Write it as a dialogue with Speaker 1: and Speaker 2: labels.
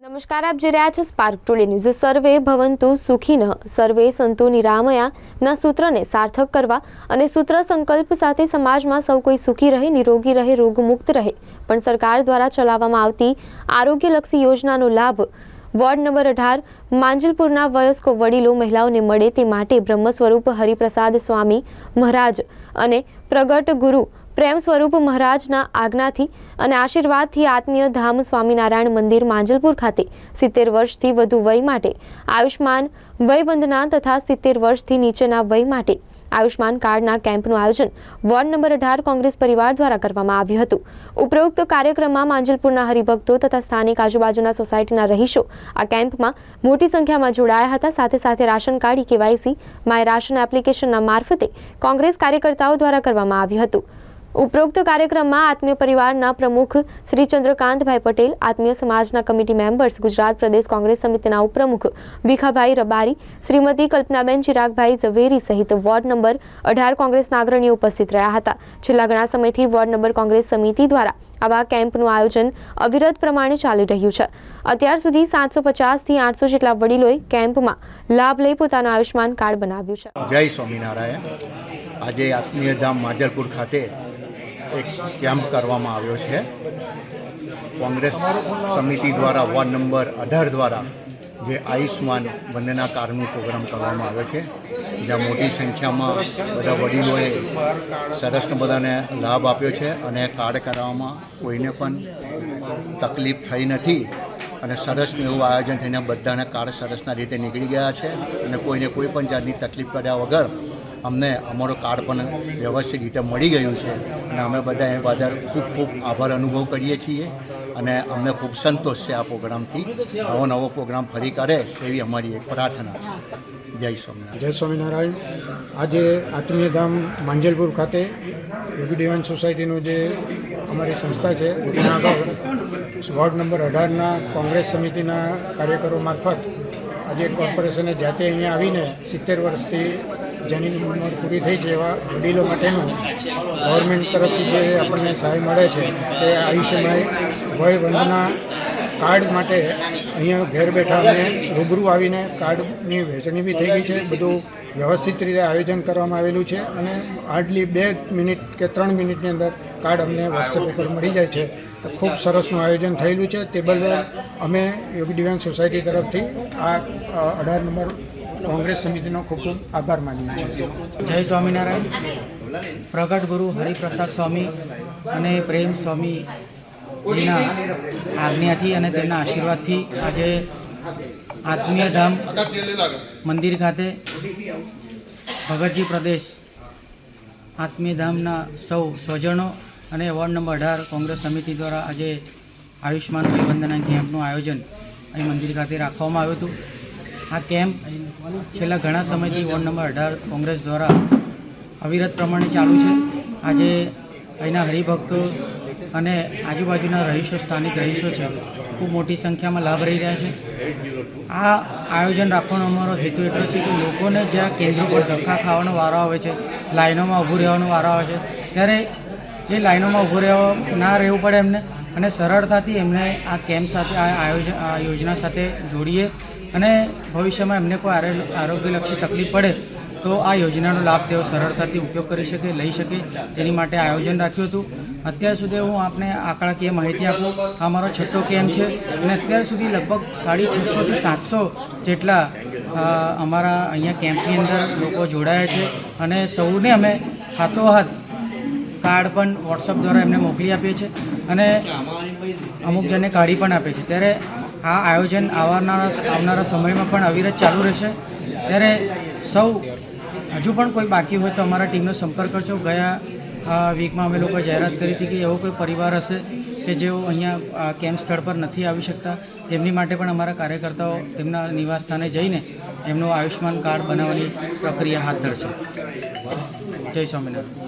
Speaker 1: નમસ્કાર, આપ જોઈ રહ્યા છો સ્પાર્ક ટુડે ન્યૂઝ સર્વે ભવંતુ સુખીન સર્વે સંતુ નિરામયા, ના સૂત્રને સાર્થક કરવા અને સૂત્ર સંકલ્પ સાથે સમાજમાં સૌ કોઈ સુખી રહે, નિરોગી રહે, રોગમુક્ત રહે. પણ સરકાર દ્વારા ચલાવવામાં આવતી આરોગ્યલક્ષી યોજનાનો લાભ વોર્ડ નંબર અઢાર, માંજલપુરના વયસ્કો વડીલો મહિલાઓને મળે તે માટે બ્રહ્મ સ્વરૂપ હરિપ્રસાદ સ્વામી મહારાજ અને પ્રગટ ગુરુ પ્રેમ સ્વરૂપ મહારાજના આજ્ઞાથી અને આશીર્વાદથી આત્મીય ધામ સ્વામિનારાયણ મંદિર માંજલપુર ખાતે સિત્તેર વર્ષથી વધુ વય માટે આયુષ્માન વયવંદના તથા સિત્તેર વર્ષથી નીચેના વય માટે આયુષ્માન કાર્ડના કેમ્પનું આયોજન વોર્ડ નંબર અઢાર કોંગ્રેસ પરિવાર દ્વારા કરવામાં આવ્યું હતું. ઉપરોક્ત કાર્યક્રમમાં માંજલપુરના હરિભક્તો તથા સ્થાનિક આજુબાજુના સોસાયટીના રહીશો આ કેમ્પમાં મોટી સંખ્યામાં જોડાયા હતા. સાથે સાથે ration card, K Y C, my ration એપ્લિકેશનના મારફતે કોંગ્રેસ કાર્યકર્તાઓ દ્વારા કરવામાં આવ્યું હતું. ઉપરોક્ત કાર્યક્રમમાં આત્મીય પરિવારના પ્રમુખ શ્રી ચંદ્રકાંતભાઈ પટેલ, આત્મીય સમાજના કમિટી મેમ્બર્સ, ગુજરાત પ્રદેશ કોંગ્રેસ સમિતિના ઉપપ્રમુખ ભીખાભાઈ રબારી, શ્રીમતી કલ્પનાબેન ચિરાગભાઈ ઝવેરી સહિત વોર્ડ નંબર અઢાર કોંગ્રેસના અગ્રણીઓ ઉપસ્થિત રહ્યા હતા. છેલ્લા ઘણા સમયથી વોર્ડ નંબર કોંગ્રેસ સમિતિ દ્વારા આવા કેમ્પનું આયોજન અવિરત પ્રમાણે ચાલી રહ્યું છે. અત્યાર સુધી સાતસો પચાસથી આઠસો જેટલા વડીલોએ કેમ્પમાં લાભ લઈ પોતાનું આયુષ્યમાન કાર્ડ બનાવ્યું છે.
Speaker 2: જય સ્વામિનારાયણ. આજે આત્મીય ધામ માજલપુર ખાતે એક કેમ્પ કરવામાં આવ્યો છે. કોંગ્રેસ સમિતિ દ્વારા વોર્ડ નંબર અઢાર દ્વારા જે આયુષ્માન વંદના કાર્ડનું પ્રોગ્રામ કરવામાં આવ્યો છે, જ્યાં મોટી સંખ્યામાં બધા વડીલોએ સરસ બધાને લાભ આપ્યો છે અને કાર્ડ કરાવવામાં કોઈને પણ તકલીફ થઈ નથી અને સરસનું એવું આયોજન થઈને બધાને કાર્ડ સરસના રીતે નીકળી ગયા છે અને કોઈને કોઈ પણ જાતની તકલીફ કર્યા વગર અમને અમારો કાર્ડ પણ વ્યવસ્થિત રીતે મળી ગયું છે. અને અમે બધા એ બજાર ખૂબ ખૂબ આભાર અનુભવ કરીએ છીએ અને અમને ખૂબ સંતોષ છે આ પ્રોગ્રામથી. નવો નવો પ્રોગ્રામ ફરી કરે એવી અમારી એક પ્રાર્થના છે. જય સ્વામિનારાયણ.
Speaker 3: જય સ્વામિનારાયણ. આજે આત્મીય ગામ માંજલપુર ખાતે ડિવાઇન સોસાયટીનું જે અમારી સંસ્થા છે, એના અગાઉ વોર્ડ નંબર અઢારના કોંગ્રેસ સમિતિના કાર્યકરો મારફત આજે કોર્પોરેશને જાતે અહીંયા આવીને સિત્તેર વર્ષથી જેની ઉંમર પૂરી થઈ છે એવા વડીલો માટેનું ગવર્મેન્ટ તરફથી જે આપણને સહાય મળે છે તે આયુષ્યમય વય વંદના કાર્ડ માટે અહીંયા ઘેર બેઠા અમે રૂબરૂ આવીને કાર્ડની વહેંચણી બી થઈ ગઈ છે. બધું વ્યવસ્થિત રીતે આયોજન કરવામાં આવેલું છે અને હાર્ડલી બે મિનિટ કે ત્રણ મિનિટની અંદર કાર્ડ અમને વોટ્સએપ ઉપર મળી જાય છે. તો ખૂબ સરસનું આયોજન થયેલું છે. તે બદલ અમે યોગ ડિવાઇન સોસાયટી તરફથી આ અઢાર નંબર કોંગ્રેસ સમિતિનો ખૂબ ખૂબ આભાર માનીએ છીએ.
Speaker 4: જય સ્વામિનારાયણ. પ્રગટ ગુરુ હરિપ્રસાદ સ્વામી અને પ્રેમ સ્વામીજીના આજ્ઞાથી અને તેમના આશીર્વાદથી આજે આત્મીય ધામ મંદિર ખાતે ભગતજી પ્રદેશ આત્મીય ધામના સૌ સ્વજનો અને વોર્ડ નંબર અઢાર કોંગ્રેસ સમિતિ દ્વારા આજે આયુષ્માન વંદના કેમ્પનું આયોજન અહીં મંદિર ખાતે રાખવામાં આવ્યું હતું. આ કેમ્પ છેલ્લા ઘણા સમયથી વોર્ડ નંબર અઢાર કોંગ્રેસ દ્વારા અવિરત પ્રમાણે ચાલુ છે. આજે અહીંના હરિભક્તો અને આજુબાજુના રહીશો, સ્થાનિક રહીશો છે, ખૂબ મોટી સંખ્યામાં લાભ રહી રહ્યા છે. આ આયોજન રાખવાનો અમારો હેતુ એટલો છે કે લોકોને જ્યાં કેન્દ્રો પર ધક્કા ખાવાનો વારો આવે છે, લાઈનોમાં ઊભું રહેવાનો વારો આવે છે, ત્યારે એ લાઈનોમાં ઊભું રહેવા ના રહેવું પડે એમને. અને સરળતાથી એમને આ કેમ્પ સાથે, આ આયોજન, આ યોજના સાથે જોડીએ. અને ભવિષ્યમાં એમને કોઈ આરો- આરોગ્યલક્ષી તકલીફ પડે, તો આ યોજનાનો લાભ તેઓ સરળતાથી ઉપયોગ કરી શકે, લઈ શકે. તેની માટે આયોજન રાખ્યું હતું. અત્યાર સુધી હું આપને આંકડાકીય માહિતી આપું. આ મારો છઠ્ઠો કેમ્પ છે. અને અત્યાર સુધી લગભગ સાડી છસોથી સાતસો જેટલા અમારા અહીંયા કેમ્પની અંદર લોકો જોડાયા છે. અને સૌને અમે હાથોહાથ કાર્ડ પણ વોટ્સઅપ દ્વારા એમને મોકલી આપીએ છીએ અને અમુક જણને કાઢી પણ આપે છે ત્યારે આ આયોજન આવનારા આવનારા સમયમાં પણ અવિરત ચાલુ રહેશે. ત્યારે સૌ, હજુ પણ કોઈ બાકી હોય તો અમારા ટીમનો સંપર્ક કરજો. ગયા વીકમાં અમે લોકોએ જાહેરાત કરી હતી કે એવો કોઈ પરિવાર હશે કે જેઓ અહીંયા કેમ્પ સ્થળ પર નથી આવી શકતા. તેમની માટે પણ અમારા કાર્યકર્તાઓ તેમના નિવાસ સ્થાને જઈને એમનું આયુષ્માન કાર્ડ બનાવવાની પ્રક્રિયા હાથ ધરશે. જય સ્વામિનારાયણ.